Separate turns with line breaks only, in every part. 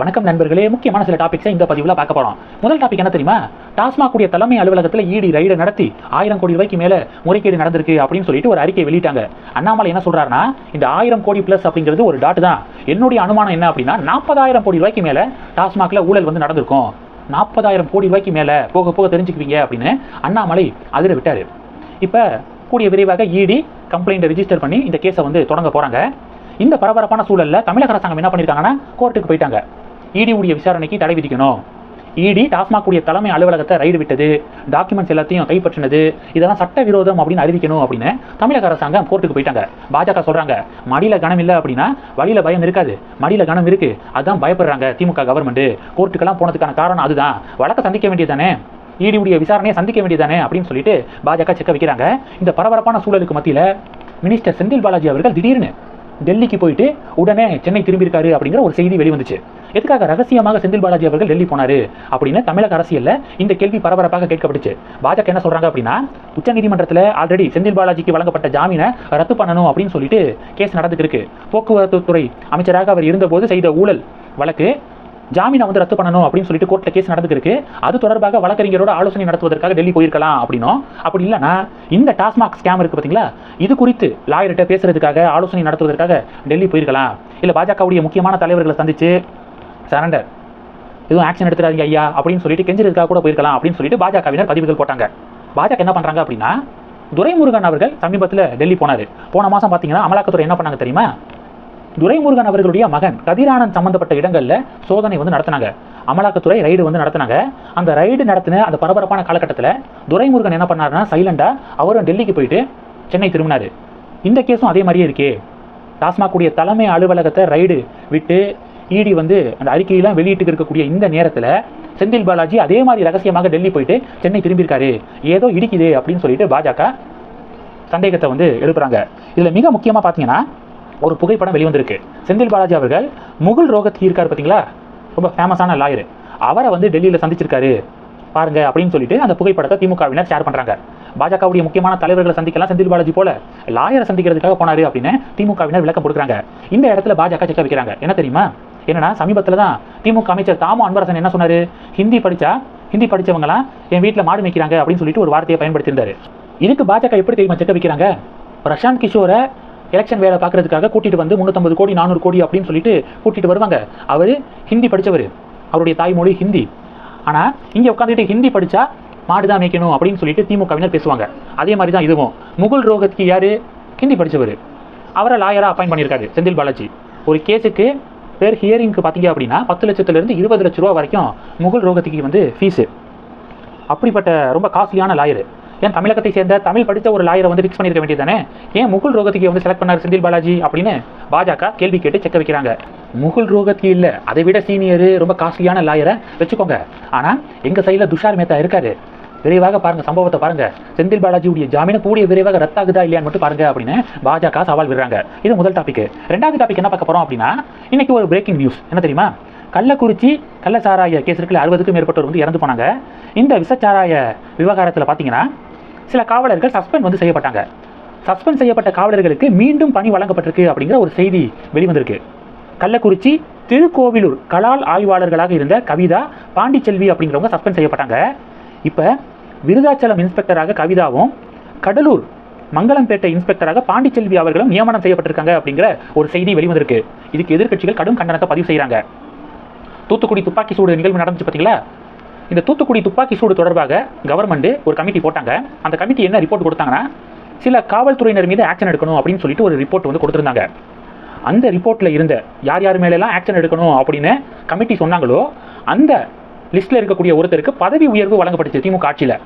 வணக்கம் நண்பர்களே. முக்கியமான சில டாபிக்ஸை இந்த பதிவில் பார்க்க போறோம். முதல் டாபிக் என்ன தெரியுமா? டாஸ்மாக் கூடிய தலைமை அலுவலகத்தில் இடி ரைடு நடத்தி ஆயிரம் கோடி ரூபாய்க்கு மேல முறைகேடு நடந்திருக்கு அப்படின்னு சொல்லிட்டு ஒரு அறிக்கை வெளியிட்டாங்க. அண்ணாமலை என்ன சொல்றாருன்னா இந்த ஆயிரம் கோடி பிளஸ் அப்படிங்கிறது ஒரு டாட் தான். என்னுடைய அனுமானம் என்ன அப்படின்னா நாற்பதாயிரம் கோடி ரூபாய்க்கு மேல டாஸ்மாக்ல ஊழல் வந்து நடந்திருக்கும். நாற்பதாயிரம் கோடி ரூபாய்க்கு மேல போக போக தெரிஞ்சுக்குவீங்க அப்படின்னு அண்ணாமலை அதிர விட்டாரு. இப்போ கூடிய விரைவாக இடி கம்ப்ளைண்ட் ரிஜிஸ்டர் பண்ணி இந்த கேஸை வந்து தொடங்க போறாங்க. இந்த பரபரப்பான சூழலில் தமிழக அரசாங்கம் என்ன பண்ணியிருக்காங்கன்னா கோர்ட்டுக்கு போயிட்டாங்க. இடி உடைய விசாரணைக்கு தடை விதிக்கணும். இடி டாஸ்மாக் உடைய தலைமை அலுவலகத்தை ரைடு விட்டது. டாக்குமெண்ட்ஸ் எல்லாத்தையும் கைப்பற்றினது. இதெல்லாம் சட்ட விரோதம் அப்படின்னு அறிவிக்கணும் அப்படின்னு தமிழக அரசாங்கம் கோர்ட்டுக்கு போயிட்டாங்க. பாஜக சொல்றாங்க மடியில கனம் இல்லை அப்படின்னா வழியில பயம் இருக்காது. மடியில கனம் இருக்கு அதான் பயப்படுறாங்க திமுக கவர்மெண்ட் கோர்ட்டுக்கெல்லாம் போனதுக்கான காரணம் அதுதான். வழக்க சந்திக்க வேண்டியதானே இடி உடைய விசாரணையை சந்திக்க வேண்டியதானே அப்படின்னு சொல்லிட்டு பாஜக செக்க வைக்கிறாங்க. இந்த பரபரப்பான சூழலுக்கு மத்தியில மினிஸ்டர் செந்தில் பாலாஜி அவர்கள் திடீர்னு டெல்லிக்கு போயிட்டு உடனே சென்னை திரும்பியிருக்காரு அப்படிங்கிற ஒரு செய்தி வெளிவந்துச்சு. எதுக்காக ரகசியமாக செந்தில் பாலாஜி அவர்கள் டெல்லி போனாரு? அப்படின்னு தமிழக அரசியல்ல இந்த கேள்வி பரபரப்பாக கேட்கப்பட்டுச்சு. பாஜக என்ன சொல்றாங்க அப்படின்னா உச்சநீதிமன்றத்தில் ஆல்ரெடி செந்தில் பாலாஜிக்கு வழங்கப்பட்ட ஜாமீனை ரத்து பண்ணணும் அப்படின்னு சொல்லிட்டு கேஸ் நடந்துட்டு போக்குவரத்து துறை அமைச்சராக அவர் இருந்தபோது செய்த ஊழல் வழக்கு ஜாமீனை வந்து ரத்து பண்ணணும் அப்படின்னு சொல்லிட்டு கோர்ட்டில் கேஸ் நடந்துருக்கு அது தொடர்பாக வழக்கறிஞரோட ஆலோசனை நடத்துவதற்காக டெல்லி போயிருக்கலாம் அப்படின்னும். அப்படி இல்லைன்னா இந்த டாஸ்மாக் ஸ்கேம் இருக்கு பார்த்தீங்களா இது குறித்து லாயர்கிட்ட பேசுறதுக்காக ஆலோசனை நடத்துவதற்காக டெல்லி போயிருக்கலாம். இல்லை பாஜகவுடைய முக்கியமான தலைவர்களை சந்திச்சு சரண்டர் எதுவும் ஆக்ஷன் எடுத்துறாதீங்க ஐயா அப்படின்னு சொல்லிட்டு கெஞ்சிருக்கா கூட போயிருக்கலாம் அப்படின்னு சொல்லிட்டு பாஜகவினர் பதிவுகள் போட்டாங்க. பாஜக என்ன பண்றாங்க அப்படின்னா துரைமுருகன் அவர்கள் சமீபத்தில் டெல்லி போனார். போன மாதம் பார்த்தீங்கன்னா அமலாக்கத்துறை என்ன பண்ணாங்க தெரியுமா? துரைமுருகன் அவர்களுடைய மகன் கதிரானந்த் சம்பந்தப்பட்ட இடங்களில் சோதனை வந்து நடத்தினாங்க. அமலாக்கத்துறை ரைடு வந்து நடத்தினாங்க. அந்த ரைடு நடத்தின அந்த பரபரப்பான காலகட்டத்தில் துரைமுருகன் என்ன பண்ணாருன்னா சைலண்டா அவரும் டெல்லிக்கு போயிட்டு சென்னை திரும்பினார். இந்த கேஸும் அதே மாதிரியே இருக்கே. டாஸ்மாக் தலைமை அலுவலகத்தை ரைடு விட்டு இடி வந்து அந்த அறிக்கையெல்லாம் வெளியிட்டு இருக்கக்கூடிய இந்த நேரத்தில் செந்தில் பாலாஜி அதே மாதிரி ரகசியமாக டெல்லி போயிட்டு சென்னை திரும்பியிருக்காரு. ஏதோ இடிக்குது அப்படின்னு சொல்லிட்டு பாஜக சந்தேகத்தை வந்து எழுப்புறாங்க. இதில் மிக முக்கியமாக பார்த்தீங்கன்னா ஒரு புகைப்படம் வெளிவந்திருக்கு. செந்தில் பாலாஜி அவர்கள் முகுல் ரோகத் இருக்கார் பார்த்தீங்களா ரொம்ப ஃபேமஸான லாயர் அவரை வந்து டெல்லியில் சந்திச்சிருக்காரு. பாருங்க அப்படின்னு சொல்லிட்டு அந்த புகைப்படத்தை திமுகவினர் ஷேர் பண்ணுறாங்க பாஜகவுடைய முக்கியமான தலைவர்களை சந்திக்கலாம் செந்தில் பாலாஜி போல. லாயரை சந்திக்கிறதுக்காக போனாரு அப்படின்னு திமுகவினர் விளக்கம் கொடுக்குறாங்க. இந்த இடத்துல பாஜக செக்க வைக்கிறாங்க என்ன தெரியுமா? என்னன்னா சமீபத்தில் தான் திமுக அமைச்சர் தாமோ அன்பரசன் என்ன சொன்னார்? ஹிந்தி படிச்சா ஹிந்தி படிச்சவங்களாம் என் வீட்டில் மாடு மேய்க்கிறாங்க அப்படின்னு சொல்லிட்டு ஒரு வார்த்தையை பயன்படுத்தியிருந்தாரு. இதுக்கு பாஜக எப்படி தெரியுமா செக்க வைக்கிறாங்க? பிரசாந்த் கிஷோரை எலெக்ஷன் வேலை பார்க்கறதுக்காக கூட்டிட்டு வந்து முந்நூற்றம்பது கோடி நானூறு கோடி அப்படின்னு சொல்லிட்டு கூட்டிட்டு வருவாங்க. அவர் ஹிந்தி படித்தவர் அவருடைய தாய்மொழி ஹிந்தி. ஆனால் இங்கே உட்காந்துட்டு ஹிந்தி படித்தா மாடு தான் மேய்க்கணும் அப்படின்னு சொல்லிட்டு திமுகவினர் பேசுவாங்க. அதே மாதிரி தான் இதுவும். முகுல் ரோகத்க்கு யார்? ஹிந்தி படித்தவர் அவரை லாயராக அப்பாயின் பண்ணியிருக்காரு செந்தில் பாலாஜி. ஒரு கேஸுக்கு பேர் ஹியரிங்க்கு பார்த்தீங்க அப்படின்னா பத்து லட்சத்துலேருந்து இருபது லட்ச ரூபா வரைக்கும் முகுல் ரோகத்துக்கு வந்து ஃபீஸு அப்படிப்பட்ட ரொம்ப காஸ்ட்லியான லாயர் ஏன் தமிழகத்தை சேர்ந்த தமிழ் படித்த ஒரு லாயரை வந்து ஃபிக்ஸ் பண்ணிருக்க வேண்டியதானே ஏன் முகுல் ரோகத்துக்கு வந்து செலக்ட் பண்ணார் செந்தில் பாலாஜி அப்படின்னு பாஜக கேள்வி கேட்டு செக்க வைக்கிறாங்க. முகுல் ரோகத்தி இல்லை அதை விட சீனியர் ரொம்ப காஸ்ட்லியான லாயரை வச்சுக்கோங்க. ஆனால் எங்கள் சைடில் துஷார் மேத்தா இருக்காரு. விரைவாக பாருங்க சம்பவத்தை பாருங்க. செந்தில் பாலாஜியுடைய ஜாமீன் கூடிய விரைவாக ரத்தாகுதா இல்லையான்னு மட்டும் பாருங்கள் அப்படின்னு பாஜக சவால் விடுறாங்க. இது முதல் டாபிக் ரெண்டாவது டாபிக் என்ன பார்க்க போகிறோம் அப்படின்னா இன்றைக்கி ஒரு பிரேக்கிங் நியூஸ் என்ன தெரியுமா? கள்ளக்குறிச்சி கள்ளச்சாராய கேஸ் இருக்குல்ல அறுபதுக்கும் மேற்பட்டவர் வந்து இறந்து போனாங்க. இந்த விசச்சாராய விவகாரத்தில் பார்த்தீங்கன்னா சில காவலர்கள் சஸ்பெண்ட் வந்து செய்யப்பட்டாங்க. சஸ்பெண்ட் செய்யப்பட்ட காவலர்களுக்கு மீண்டும் பணி வழங்கப்பட்டிருக்கு அப்படிங்கிற ஒரு செய்தி வெளிவந்திருக்கு. கள்ளக்குறிச்சி திருக்கோவிலூர் கலால் ஆய்வாளர்களாக இருந்த கவிதா பாண்டிச்செல்வி அப்படிங்கிறவங்க சஸ்பெண்ட் செய்யப்பட்டாங்க. இப்போ விருதாச்சலம் இன்ஸ்பெக்டராக கவிதாவும் கடலூர் மங்களம்பேட்டை இன்ஸ்பெக்டராக பாண்டிச்செல்வி அவர்களும் நியமனம் செய்யப்பட்டிருக்காங்க அப்படிங்கிற ஒரு செய்தி வெளிவந்திருக்கு. இதுக்கு எதிர்கட்சிகள் கடும் கண்டனத்தை பதிவு செய்கிறாங்க தூத்துக்குடி துப்பாக்கி சூடு நிகழ்வு நடந்துச்சு பார்த்தீங்களா இந்த தூத்துக்குடி துப்பாக்கி சூடு தொடர்பாக கவர்மெண்ட் ஒரு கமிட்டி போட்டாங்க. அந்த கமிட்டி என்ன ரிப்போர்ட் கொடுத்தாங்கன்னா சில காவல்துறையினர் மீது ஆக்ஷன் எடுக்கணும் அப்படின்னு சொல்லிட்டு ஒரு ரிப்போர்ட் வந்து கொடுத்துருந்தாங்க. அந்த ரிப்போர்ட்டில் இருந்த யார் யார் மேலெல்லாம் ஆக்ஷன் எடுக்கணும் அப்படின்னு கமிட்டி சொன்னாங்களோ அந்த லிஸ்ட்டில் இருக்கக்கூடிய ஒருத்தருக்கு பதவி உயர்வு வழங்கப்பட்டுச்சு திமுக ஆட்சியில்.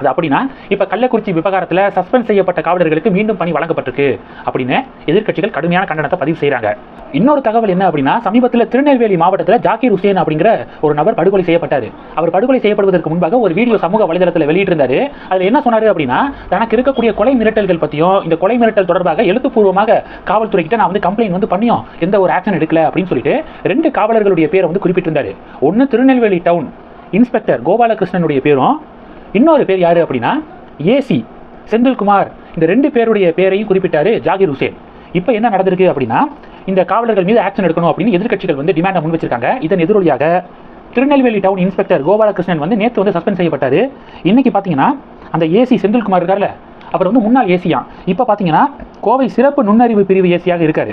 அது அப்படின்னா இப்போ கள்ளக்குறிச்சி விவகாரத்தில் சஸ்பெண்ட் செய்யப்பட்ட காவலர்களுக்கு மீண்டும் பணி வழங்கப்பட்டிருக்கு அப்படின்னு எதிர்க்கட்சிகள் கடுமையான கண்டனத்தை பதிவு செய்கிறாங்க இன்னொரு தகவல் என்ன அப்படின்னா சமீபத்தில் திருநெல்வேலி மாவட்டத்தில் ஜாக்கீர் ஹுசேன் அப்படிங்கிற ஒரு நபர் படுகொலை செய்யப்பட்டார். அவர் படுகொலை செய்யப்படுவதற்கு முன்பாக ஒரு வீடியோ சமூக வலைதளத்தில் வெளியிட்டிருந்தார். அதில் என்ன சொன்னார் அப்படின்னா தனக்கு இருக்கக்கூடிய கொலை மிரட்டல்கள் பற்றியும் இந்த கொலை மிரட்டல் தொடர்பாக எழுத்துப்பூர்வமாக காவல்துறைக்கிட்ட நான் வந்து கம்ப்ளைண்ட் வந்து பண்ணியும் எந்த ஒரு ஆக்ஷன் எடுக்கல அப்படின்னு சொல்லிட்டு ரெண்டு காவலர்களுடைய பேரை வந்து குறிப்பிட்டிருந்தாரு. ஒன்று திருநெல்வேலி டவுன் இன்ஸ்பெக்டர் கோபாலகிருஷ்ணனுடைய பேரும் இன்னொரு பேர் யார் அப்படின்னா ஏசி செந்தில்குமார். இந்த ரெண்டு பேருடைய பேரையும் குறிப்பிட்டாரு ஜாகிர் ஹுசேன். இப்போ என்ன நடந்திருக்கு அப்படின்னா இந்த காவலர்கள் மீது ஆக்ஷன் எடுக்கணும் அப்படின்னு எதிர்க்கட்சிகள் வந்து டிமாண்டை முன் வச்சிருக்காங்க. இதன் எதிரொலியாக திருநெல்வேலி டவுன் இன்ஸ்பெக்டர் கோபாலகிருஷ்ணன் வந்து நேற்று வந்து சஸ்பெண்ட் செய்யப்பட்டாரு. இன்னைக்கு பார்த்தீங்கன்னா அந்த ஏசி செந்தில்குமார் இருக்கார்ல அவர் வந்து முன்னாள் ஏசியா இப்போ பார்த்தீங்கன்னா கோவை சிறப்பு நுண்ணறிவு பிரிவு ஏசியாக இருக்காரு.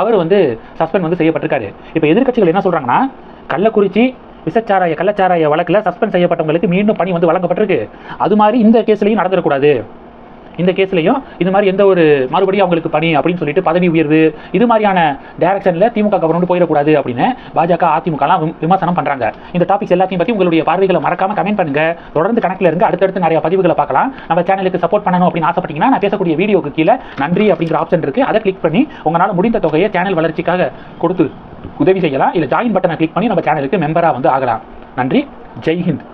அவர் வந்து சஸ்பெண்ட் வந்து செய்யப்பட்டிருக்காரு. இப்போ எதிர்க்கட்சிகள் என்ன சொல்கிறாங்கன்னா கள்ளக்குறிச்சி விசச்சாராய கள்ளச்சாராய வழக்கில் சஸ்பெண்ட் செய்யப்பட்டவங்களுக்கு மீண்டும் பணி வந்து வழங்கப்பட்டிருக்கு. அது மாதிரி இந்த கேஸ்லையும் நடந்துடக்கூடாது. இந்த கேஸ்லையும் இது மாதிரி எந்த ஒரு மறுபடியும் அவங்களுக்கு பணி அப்படின்னு சொல்லிட்டு பதவி உயர்வு இது மாதிரியான டைரக்ஷனில் திமுக கவர்மெண்ட் போயிடக்கூடாது அப்படின்னு பாஜக அதிமுகலாம் விமர்சனம் பண்றாங்க. இந்த டாபிக்ஸ் எல்லாத்தையும் பற்றி உங்களுடைய பார்வைகளை மறக்காம கமெண்ட் பண்ணுங்க. தொடர்ந்து கணக்கில் இருந்து அடுத்தடுத்து நிறைய பதிவுகளை பார்க்கலாம். நம்ம சேனலுக்கு சப்போர்ட் பண்ணணும் அப்படின்னு ஆசைப்பட்டீங்கன்னா நான் பேசக்கூடிய வீடியோக்கு கீழே நன்றி அப்படிங்கிற ஆப்ஷன் இருக்கு. அதை கிளிக் பண்ணி உங்களால் முடிந்த தொகையை சேனல் வளர்ச்சிக்காக கொடுத்து உதவி செய்யலாம். இல்லை ஜாயின் பட்டனை கிளிக் பண்ணி நம்ம சேனலுக்கு மெம்பராக வந்து ஆகலாம். நன்றி. ஜெய்ஹிந்த்